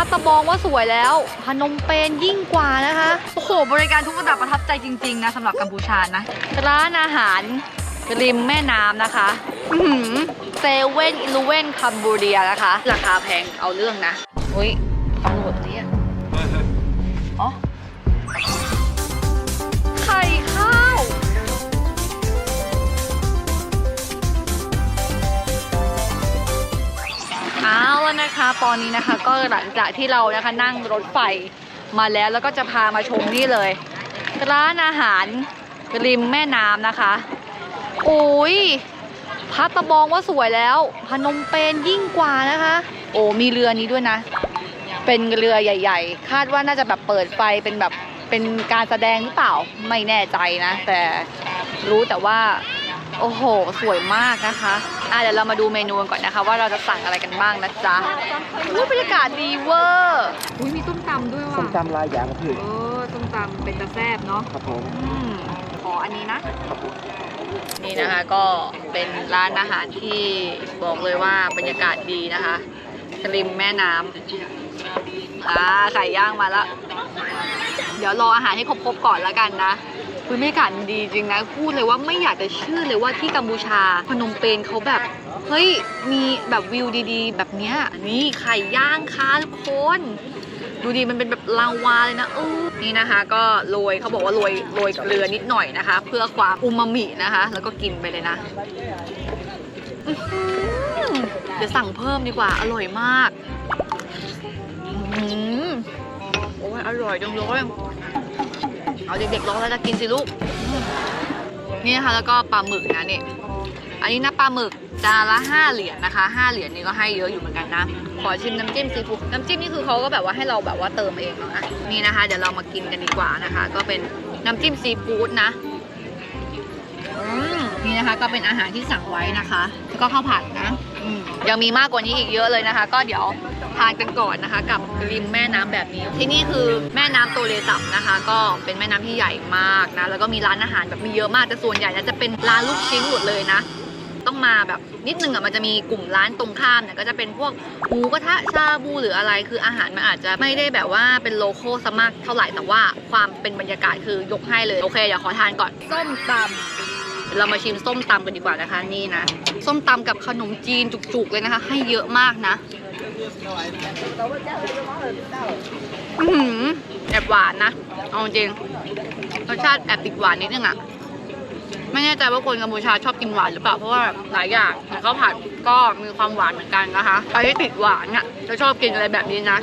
พัตบองว่าสวยแล้วพนมเปญยิ่งกว่านะคะ โอ้โห บริการทุกระดับประทับใจจริงๆนะสำหรับกัมพูชานะ ร้านอาหารริมแม่น้ำนะคะเซเว่นอิลูเว่นคัมบูเดียนะคะ ราคาแพงเอาเรื่องนะอุ้ย เอาแล้วนะคะ ตอนนี้นะคะก็หลังจากที่เรานะคะนั่งรถไฟมาแล้วแล้วก็จะพามาชมนี่เลย ร้านอาหารริมแม่น้ำนะคะโอ้ยพัตะบองว่าสวยแล้ว พนมเปญยิ่งกว่านะคะ โอ้มีเรือนี้ด้วยนะ เป็นเรือใหญ่ ๆ คาดว่าน่าจะแบบเปิดไฟเป็นแบบเป็นการแสดงหรือเปล่าไม่แน่ใจนะ แต่รู้แต่ว่า โอ้โห สวยมากนะคะอะเดี๋ยวเรามาดูเมนูกันก่อนนะคะ ว่าเราจะสั่งอะไรกันบ้างนะจ๊ะรูปบรรยากาศดีเวอร์อุ้ยมีส้มตำด้วยว่ะส้มตำลายอย่างครับพี่เออส้มตำเป็นตะแซบเนาะครับผมอืมขออันนี้นะนี่นะคะก็เป็นร้านอาหารที่บอกเลยว่าบรรยากาศดีนะคะริมแม่น้ำอ่าไก่ย่างมาแล้วเดี๋ยวรออาหารให้ครบๆก่อนแล้วกันนะคุย บรรยากาศดีจริงนะ พูดเลยว่าไม่อยากจะเชื่อเลยว่าที่กัมพูชาพนมเปญเขาแบบ เฮ้ย มีแบบวิวดีๆ แบบเนี้ยนี่ไข่ย่างค่ะทุกคน ดูดีมันเป็นแบบลาวาเลยนะเออนี่นะคะ ก็โรยเขาบอกว่าโรยโรยเกลือนิดหน่อยนะคะ เพื่อความอูมามินะคะ แล้วก็กินไปเลยนะเดี๋ยวสั่งเพิ่มดีกว่าอร่อยมากอื้อหือโอ้ยอร่อยจังเลย เอาเด็กๆลองแล้วจะกินสิลูก นี่นะคะแล้วก็ปลาหมึกนะนี่อันนี้นะปลาหมึกจานละ5เหรียญนะคะ5เหรียญนี่ก็ให้เยอะอยู่เหมือนกันนะ ขอชิมน้ำจิ้มซีฟู้ดน้ำจิ้มนี่คือเขาก็แบบว่าให้เราแบบว่าเติมเองเนาะนี่นะคะ เดี๋ยวเรามากินกันดีกว่านะคะ ก็เป็นน้ำจิ้มซีฟู้ดนะนี่นะคะก็เป็นอาหารที่สั่งไว้นะคะ ก็ข้าวผัดนะอืมยังมีมากกว่านี้อีกเยอะเลยนะคะ ก็เดี๋ยวทานกันก่อนนะคะ กับริมแม่น้ำแบบนี้ ที่นี่คือแม่น้ำโตเลสับนะคะ ก็เป็นแม่น้ำที่ใหญ่มากนะ แล้วก็มีร้านอาหารแบบมีเยอะมากแต่ส่วนใหญ่นะจะเป็นร้านลูกชิ้นหมดเลยนะต้องมาแบบนิดนึงอะมันจะมีกลุ่มร้านตรงข้ามเนี่ยก็จะเป็นพวกหมูกระทะชาบูหรืออะไรคืออาหารมันอาจจะไม่ได้แบบว่าเป็นโลโก้ซะมากเท่าไหร่แต่ว่าความเป็นบรรยากาศคือยกให้เลย โอเคเดี๋ยวขอทานก่อนส้มตำ เรามาชิมส้มตำกันดีกว่านะคะนี่นะ ส้มตำกับขนมจีนจุกๆเลยนะคะ ให้เยอะมากนะอือหือแอบหวานนะเอาจริงรสชาติแอบติดหวานนิดนึงอะไม่แน่ใจว่าคนกัมพูชาชอบกินหวานหรือเปล่าเพราะว่าหลายอย่างอย่างข้าวผัดก็มีความหวานเหมือนกันนะคะใครที่ติดหวานอะจะชอบกินอะไรแบบนี้นะ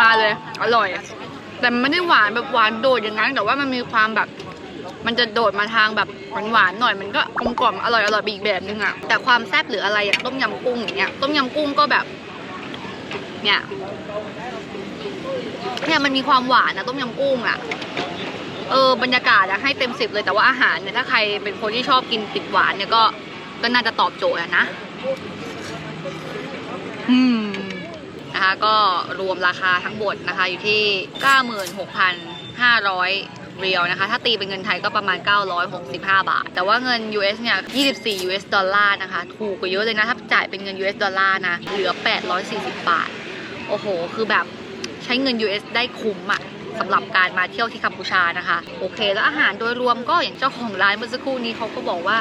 มาเลย อร่อย แต่มันไม่ได้หวานแบบหวานโดดอย่างนั้น แต่ว่ามันมีความแบบ มันจะโดดมาทางแบบหวานๆหน่อยมันก็กลมกล่อมอร่อยอร่อยไปอีกแบบนึงอะแต่ความแซ่บหรืออะไรอย่างต้มยำกุ้งอย่างเงี้ยต้มยำกุ้งก็แบบ เนี่ยเนี่ยมันมีความหวานนะต้มยำกุ้งอะเออบรรยากาศอะให้เต็มสิบเลยแต่ว่าอาหารเนี่ยถ้าใครเป็นคนที่ชอบกินติดหวานเนี่ยก็ก็น่าจะตอบโจทย์อะนะ อืมนะคะก็รวมราคาทั้งหมดนะคะอยู่ที่ 96,500 เรียวนะคะ ถ้าตีเป็นเงินไทยก็ประมาณ 965 บาท แต่ว่าเงิน US เนี่ย 24 US ดอลลาร์นะคะ ถูกกว่าเยอะเลยนะ ถ้าจ่ายเป็นเงิน US ดอลลาร์นะ เหลือ 840 บาท โอ้โห คือแบบใช้เงิน US ได้คุ้มอะสำหรับการมาเที่ยวที่กัมพูชานะคะ โอเค แล้วอาหารโดยรวมก็อย่างเจ้าของร้านเมื่อสักครู่นี้เขาก็บอกว่า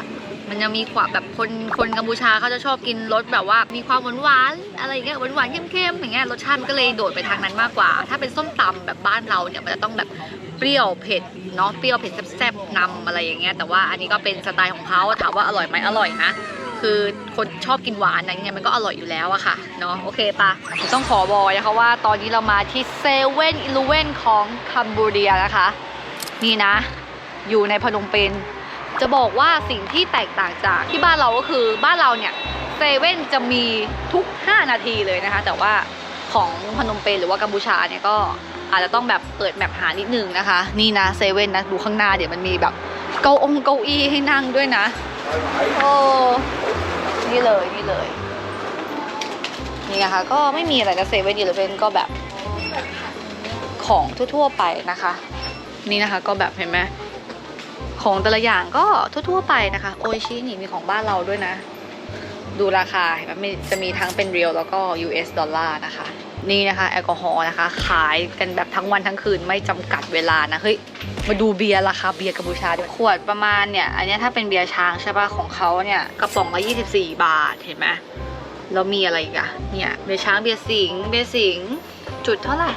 มันยังมีความแบบคนคนกัมพูชาเขาจะชอบกินรสแบบว่ามีความหวานหวานอะไรอย่างเงี้ยหวานหวานเข้มๆอย่างเงี้ยรสชาติมันก็เลยโดดไปทางนั้นมากกว่า ถ้าเป็นส้มตำแบบบ้านเราเนี่ยมันจะต้องแบบ เปรี้ยวเผ็ดเนาะเปรี้ยวเผ็ดแซ่บๆนำอะไรอย่างเงี้ยแต่ว่าอันนี้ก็เป็นสไตล์ของเขาถามว่าอร่อยไหมอร่อยนะคือคนชอบกินหวานอะไรเงี้ยมันก็อร่อยอยู่แล้วอะค่ะเนาะโอเคปะต้องขอบอกนะคะว่าตอนนี้เรามาที่เซเว่นอีลูเว่นของคัมบูเดียนะคะ นี่นะ อยู่ในพนมเปญจะบอกว่าสิ่งที่แตกต่างจากที่บ้านเราก็คือบ้านเราเนี่ยเซเว่นจะมีทุก 5 นาทีเลยนะคะ แต่ว่าของพนมเปญหรือว่ากัมพูชาเนี่ยก็ อาจจะต้องแบบเปิดแมปหานิดนึงนะคะ นี่นะเซเว่นนะดูข้างหน้าเดี๋ยวมันมีแบบเก้าองเก้าอี้ให้นั่งด้วยนะโอ้นี่เลยนี่เลย นี่นะคะ ก็ไม่มีอะไรนะเซเว่นอีเลฟเว่นก็แบบของทั่วๆไปนะคะ นี่นะคะก็แบบเห็นไหมของแต่ละอย่างก็ทั่วๆไปนะคะ โอชินี่มีของบ้านเราด้วยนะ ดูราคาเห็นไหมจะมีทั้งเป็นเรียลแล้วก็ US ดอลลาร์นะคะ นี่นะคะแอลกอฮอล์นะคะ ขายกันแบบทั้งวันทั้งคืนไม่จำกัดเวลานะเฮ้ยมาดูเบียร์ราคาเบียร์กัมพูชาด้วยขวดประมาณเนี่ย อันนี้ถ้าเป็นเบียร์ช้างใช่ป่ะของเขาเนี่ยกระป๋องละ24 บาทเห็นไหมแล้วมีอะไรอีกอะเนี่ยเบียร์ช้างเบียร์สิงเบียร์สิงจุดเท่าไหร่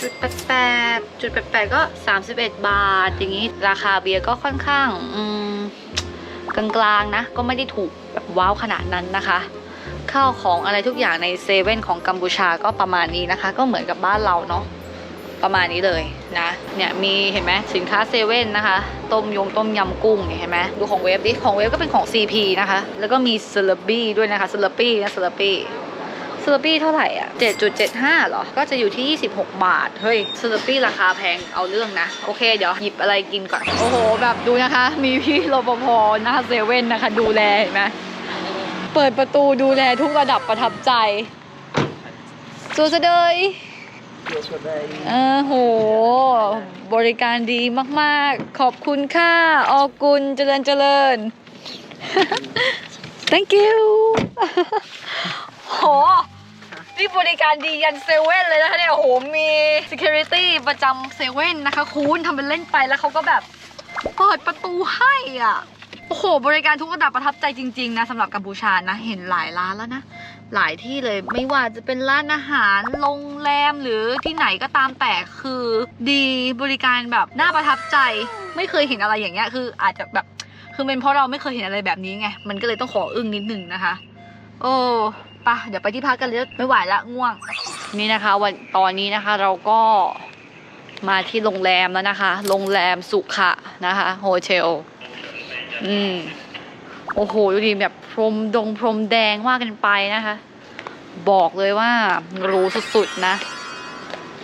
จุดแปดจุดแปดก็ 31 บาท อย่างนี้ราคาเบียร์ก็ค่อนข้างกลางๆนะ ก็ไม่ได้ถูกแบบว้าวขนาดนั้นนะคะ ข้าวของอะไรทุกอย่างในเซเว่นของกัมพูชาก็ประมาณนี้นะคะ ก็เหมือนกับบ้านเราเนาะประมาณนี้เลยนะเนี่ยมีเห็นไหมสินค้าเซเว่นนะคะ ต้มยงต้มยำกุ้งเนี่ยเห็นไหมดูของเวฟดิของเวฟก็เป็นของ CP นะคะ แล้วก็มีเซเลบี้ด้วยนะคะเซเลปี้นะเซเลปี้เซเลปี้เท่าไหร่อะ 7.75เหรอ ก็จะอยู่ที่ 26 บาท เฮ้ยเซเลปี้ราคาแพงเอาเรื่องนะ โอเค เดี๋ยวหยิบอะไรกินก่อน โอ้โห แบบดูนะคะ มีพี่รปภหน้าเซเว่นนะคะ ดูแลเห็นไหม เปิดประตูดูแลทุกระดับประทับใจจูจะเดยเออโห บริการดีมากๆ ขอบคุณค่ะ ออกุลเจริญเจริญ thank you โหนี่บริการดียันเซเว่นเลยนะคะเนี่ยโอ้โหมี security ประจำเซเว่นนะคะ คุณทำเป็นเล่นไปแล้วเขาก็แบบ เปิดประตูให้อะ โอ้โห บริการทุกระดับประทับใจจริง ๆ นะสำหรับกัมพูชานะเห็นหลายร้านแล้วนะ หลายที่เลยไม่ว่าจะเป็นร้านอาหารโรงแรมหรือที่ไหนก็ตามแต่คือดีบริการแบบน่าประทับใจ ไม่เคยเห็นอะไรอย่างเงี้ยคืออาจจะแบบคือเป็นเพราะเราไม่เคยเห็นอะไรแบบนี้ไงมันก็เลยต้องขออึ้งนิดนึงนะคะ โอ้ปะเดี๋ยวไปที่พักกันเลยไม่ไหวละง่วง นี่นะคะ วันตอนนี้นะคะเราก็มาที่โรงแรมแล้วนะคะ โรงแรมสุขะนะคะโฮเทล อืม โอ้โห ดูดิแบบพรมดงพรมแดงว่ากันไปนะคะ บอกเลยว่าหรูสุดๆนะ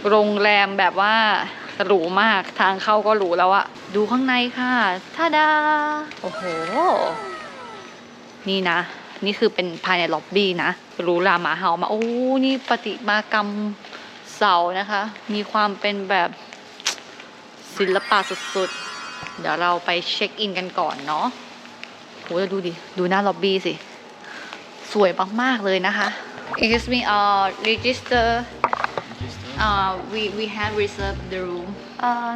โรงแรมแบบว่าหรูมาก ทางเข้าก็หรูแล้วอะดูข้างในค่ะท่าดา โอ้โห นี่นะ นี่คือเป็นภายในล็อบบี้นะหรูหราหมาเห่ามา โอ้ นี่ปฏิมากรรมเสานะคะ มีความเป็นแบบศิลปะสุดๆ เดี๋ยวเราไปเช็คอินกันก่อนเนาะโหแล้วดูดิ ดูหน้าล็อบบี้สิ สวยมาก ๆ เลยนะคะ Excuse me uh register uh we we have reserved the room uh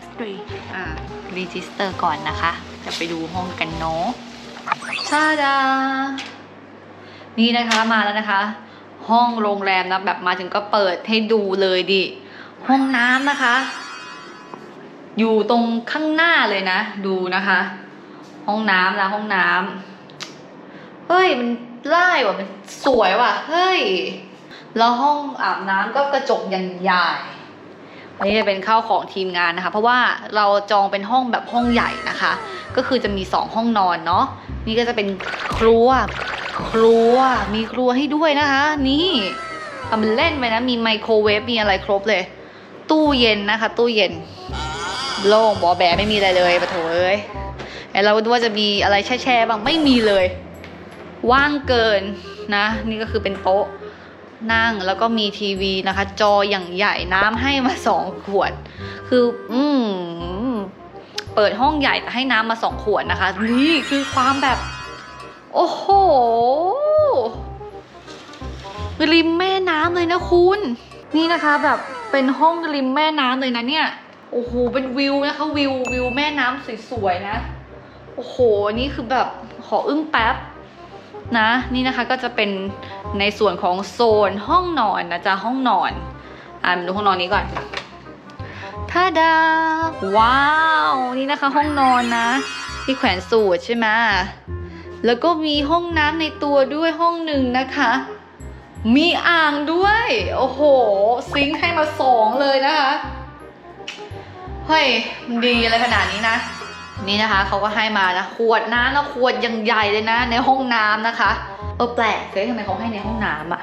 963 อ่า register ก่อนนะคะ จะไปดูห้องกันเนาะชาดา นี่นะคะมาแล้วนะคะ ห้องโรงแรมนะแบบมาถึงก็เปิดให้ดูเลยดิ ห้องน้ำนะคะ อยู่ตรงข้างหน้าเลยนะ ดูนะคะ ห้องน้ำนะห้องน้ำเฮ้ยมันไล่ว่ะมันสวยว่ะ เฮ้ย แล้วห้องอาบน้ำก็กระจกยันใหญ่อันนี้จะเป็นข้าวของทีมงานนะคะ เพราะว่าเราจองเป็นห้องแบบห้องใหญ่นะคะ ก็คือจะมีสองห้องนอนเนาะนี่ก็จะเป็นครัว ครัวมีครัวให้ด้วยนะคะ นี่ทำเป็นเล่นไปนะมีไมโครเวฟมีอะไรครบเลย ตู้เย็นนะคะ ตู้เย็น โล่งบอแบไม่มีอะไรเลยปะโถเอ้ยไอเราดูว่าจะมีอะไรแช่ๆบ้างไม่มีเลย ว่างเกินนะ นี่ก็คือเป็นโต๊ะนั่งแล้วก็มีทีวีนะคะ จออย่างใหญ่น้ำให้มาสองขวด คือ อืมเปิดห้องใหญ่แต่ให้น้ำมาสองขวดนะคะ นี่คือความแบบ โอ้โหริมแม่น้ำเลยนะคุณ นี่นะคะแบบเป็นห้องริมแม่น้ำเลยนะเนี่ย โอ้โห เป็นวิวนะคะวิววิวแม่น้ำสวยๆนะ โอ้โห นี่คือแบบขออึ้งแป๊บนะ นี่นะคะก็จะเป็นในส่วนของโซนห้องนอนนะจ๊ะห้องนอน อ่านดูห้องนอนนี้ก่อนท่าดา ว้าว นี่นะคะห้องนอนนะ ที่แขวนสูทใช่ไหมแล้วก็มีห้องน้ำในตัวด้วยห้องหนึ่งนะคะ มีอ่างด้วย โอ้โห ซิงค์ให้มาสองเลยนะคะ เฮ้ยมันดีอะไรขนาดนี้นะ นี่นะคะเขาก็ให้มานะขวดน้ำนะขวดยังใหญ่เลยนะ ในห้องน้ำนะคะเออแปลกเลยทำไมเขาให้ในห้องน้ำอะ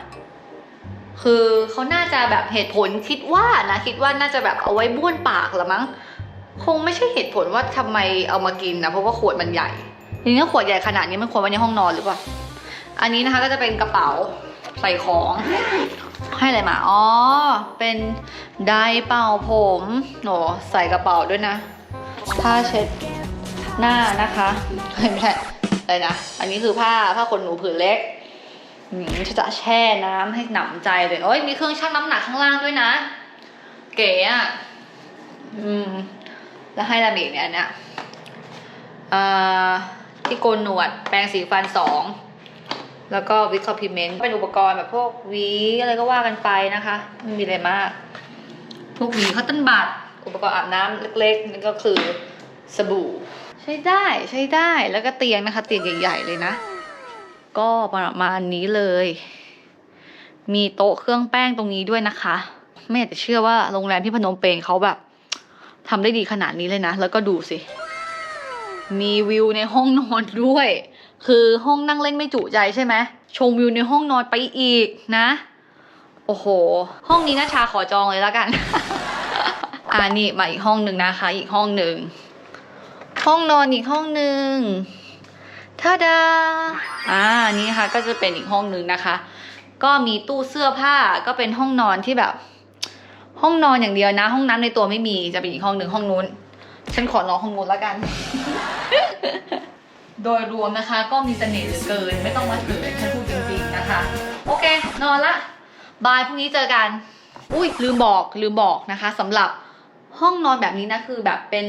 คือเขาน่าจะแบบเหตุผลคิดว่านะคิดว่าน่าจะแบบเอาไว้บ้วนปากละมั้ง คงไม่ใช่เหตุผลว่าทำไมเอามากินนะเพราะว่าขวดมันใหญ่ทีนี้ขวดใหญ่ขนาดนี้มันควรไว้ในห้องนอนหรือเปล่าอันนี้นะคะก็จะเป็นกระเป๋าใส่ของ ให้อะไรมา อ๋อ เป็นไดร์เป่าผมโหใส่กระเป๋าด้วยนะ ผ้าเช็ดหน้านะคะไม่ใช่อะไรนะ อันนี้คือผ้าผ้าขนหนูผืนเล็กอืมจะแช่น้ำให้หนำใจเลยโอ้ยมีเครื่องชั่งน้ำหนักข้างล่างด้วยนะ เก๋อะอืม แล้วให้ดาเมจเนี่ยเนี้ยอ่าที่โกนหนวด แปรงสีฟันสอง แล้วก็วิคคอพิเมนต์เป็นอุปกรณ์แบบพวกวีอะไรก็ว่ากันไปนะคะไม่มีอะไรมาก พวกวีคัตเติ้ลบัตอุปกรณ์อาบน้ำเล็กๆนั่นก็คือสบู่ ใช้ได้ใช้ได้แล้วก็เตียงนะคะ เตียงใหญ่ ๆ เลยนะ ก็ประมาณนี้เลย มีโต๊ะเครื่องแป้งตรงนี้ด้วยนะคะ ไม่อยากจะเชื่อว่าโรงแรมที่พนมเปญเขาแบบทำได้ดีขนาดนี้เลยนะ แล้วก็ดูสิ มีวิวในห้องนอนด้วย คือห้องนั่งเล่นไม่จุใจใช่ไหมชมวิวในห้องนอนไปอีกนะ โอ้โห ห้องนี้นะชาขอจองเลยแล้วกัน อ่านี่มาอีกห้องหนึ่งนะคะ อีกห้องหนึ่งห้องนอนอีกห้องหนึ่งท่าดาอ่านี่ค่ะก็จะเป็นอีกห้องหนึ่งนะคะ ก็มีตู้เสื้อผ้าก็เป็นห้องนอนที่แบบ ห้องนอนอย่างเดียวนะ ห้องน้ำในตัวไม่มีจะเป็นอีกห้องหนึ่งห้องนู้น ฉันขอนอนห้องนู้นแล้วกัน โดยรวมนะคะ ก็มีเสน่ห์เหลือเกิน ไม่ต้องมาเถิดฉันพูดจริงๆนะคะ โอเคนอนละบายพรุ่งนี้เจอกัน อุ้ยลืมบอกลืมบอกนะคะสำหรับห้องนอนแบบนี้นะคือแบบเป็น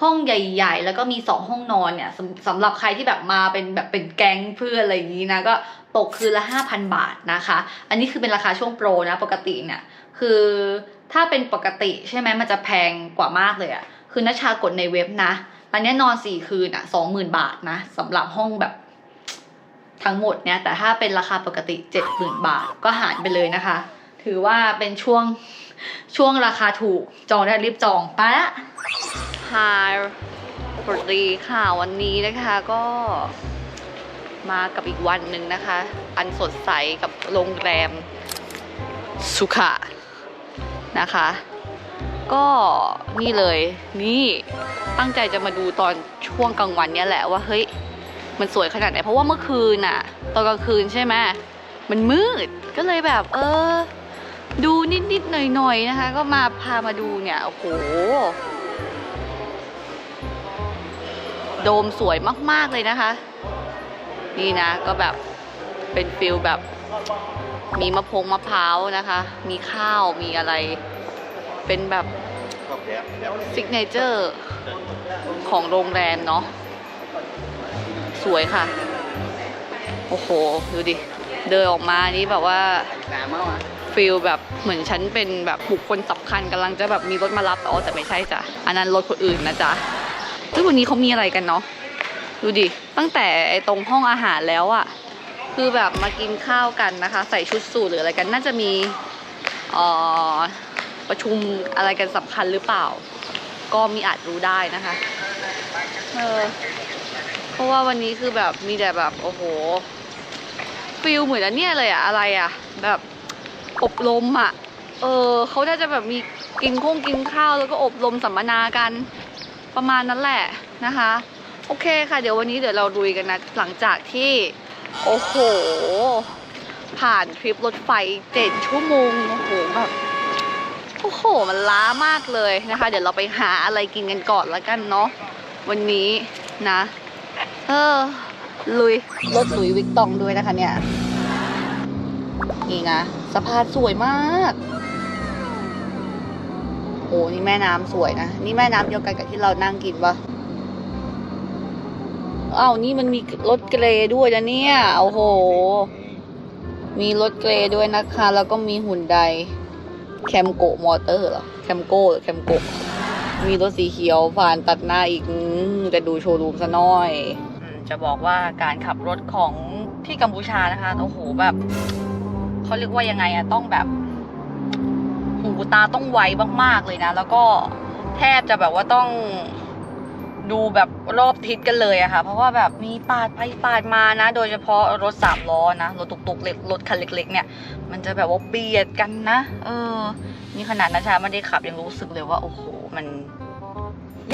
ห้องใหญ่ ๆ แล้วก็มีสองห้องนอนเนี่ยสำสำหรับใครที่แบบมาเป็นแบบเป็นแก๊งเพื่อนอะไรอย่างนี้นะก็ตกคืนละ 5,000 บาทนะคะ อันนี้คือเป็นราคาช่วงโปรนะปกติเนี่ยคือถ้าเป็นปกติใช่ไหมมันจะแพงกว่ามากเลยอะคือนัชชากดในเว็บนะ อันนี้นอนสี่คืนอะสองหมื่นบาทนะสำหรับห้องแบบทั้งหมดเนี่ยแต่ถ้าเป็นราคาปกติเจ็ดหมื่นบาทก็หารไปเลยนะคะ ถือว่าเป็นช่วงช่วงราคาถูกจองได้รีบจองไปละฮายสวัสดีค่ะวันนี้นะคะก็มากับอีกวันหนึ่งนะคะ อันสดใสกับโรงแรมสุขะนะคะ ก็นี่เลยนี่ตั้งใจจะมาดูตอนช่วงกลางวันเนี่ยแหละว่าเฮ้ยมันสวยขนาดไหนเพราะว่าเมื่อคืนน่ะ ตอนกลางคืนใช่ไหมมันมืดก็เลยแบบ เออ ดูนิดๆหน่อยๆนะคะ ก็มาพามาดูเนี่ยโอ้โหโดมสวยมากๆเลยนะคะ นี่นะก็แบบเป็นฟิลแบบมีมะพงมะพร้าวนะคะ มีข้าวมีอะไร เป็นแบบซิกเนเจอร์ของโรงแรมเนาะสวยค่ะ โอ้โห ดูดิ เดินออกมานี่แบบว่าฟิลแบบเหมือนฉันเป็นแบบบุคคลสำคัญกำลังจะแบบมีรถมารับอ๋อแต่ไม่ใช่จ้ะอันนั้นรถคนอื่นนะจ๊ะซึ่งวันนี้เขามีอะไรกันเนาะดูดิ ตั้งแต่ไอ้ตรงห้องอาหารแล้วอะคือแบบมากินข้าวกันนะคะ ใส่ชุดสูทหรืออะไรกันน่าจะมีเอ่อ ประชุมอะไรกันสำคัญหรือเปล่า ก็มีอาจรู้ได้นะคะ เออ เพราะว่าวันนี้คือแบบมีแต่แบบโอ้โหฟิลเหมือนอันเนี้ยเลยอะอะไรอะแบบอบรมอะเออเขาน่าจะแบบมีกินข้งกินข้าวแล้วก็อบรมสัมมนากันประมาณนั้นแหละนะคะ โอเคค่ะเดี๋ยววันนี้เดี๋ยวเราดุยกันนะหลังจากที่ โอ้โห ผ่านทริปรถไฟเจ็ดชั่วโมงโอ้โหแบบ อ้โห มันล้ามากเลยนะคะ เดี๋ยวเราไปหาอะไรกินกันก่อนแล้วกันเนาะวันนี้นะ เออ ลุยรถลุยวิกตองด้วยนะคะเนี่ย นี่นะสะพานสวยมาก โอ้นี่แม่น้ำสวยนะ นี่แม่น้ำเดียวกันกับที่เรานั่งกินปะอ้าวนี่มันมีรถเกรด้วยนะเนี่ย โอ้โห มีรถเกรด้วยนะคะ แล้วก็มีหุ่นได แคมโกมอเตอร์เหรอ แคมโก้หรือแคมโก มีรถสีเขียวผ่านตัดหน้าอีกจะดูโชว์รูมซะหน่อย จะบอกว่าการขับรถของที่กัมพูชานะคะโอ้โหแบบเขาเรียกว่ายังไงอะต้องแบบ หูตาต้องไวมากๆเลยนะ แล้วก็แทบจะแบบว่าต้องดูแบบรอบทิศกันเลยอะค่ะ เพราะว่าแบบมีปาดไปปาดมานะ โดยเฉพาะรถสามล้อนะ รถตุกๆเล็กรถคันเล็กๆเนี่ย มันจะแบบว่าเบียดกันนะ เออ นี่ขนาดนะชาไม่ได้ขับยังรู้สึกเลยว่า โอ้โห มัน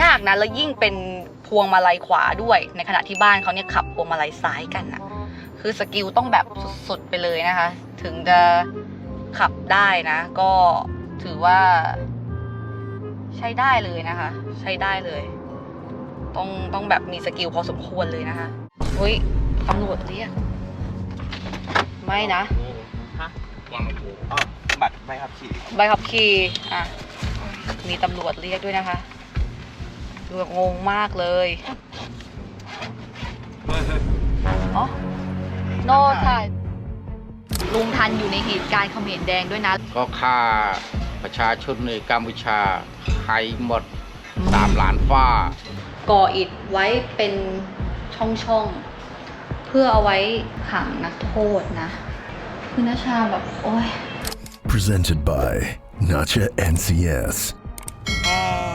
ยากนะ แล้วยิ่งเป็นพวงมาลัยขวาด้วย ในขณะที่บ้านเขาเนี่ยขับพวงมาลัยซ้ายกันนะคือสกิลต้องแบบสุดๆไปเลยนะคะ ถึงจะขับได้นะ ก็ถือว่า ใช้ได้เลยนะคะ ใช้ได้เลย ต้องต้องแบบมีสกิลพอสมควรเลยนะคะอุ้ยตำรวจเรียกไม่นะ อ๋อบัตรใบขับขี่ใบขับขี่อะ มีตำรวจเรียกด้วยนะคะดูแบบงงมากเลยอ๋อ โนถ่ายลุงทันอยู่ในเหตุการณ์เขมรแดงด้วยนะ ก็ฆ่าประชาชนในกัมพูชาใครหมดสามล้านฟ้า ก่ออิฐไว้เป็นช่องๆ เพื่อเอาไว้ขังนักโทษนะ คือนาชาแบบ โอ้ย Presented by Nacha NCS. แอ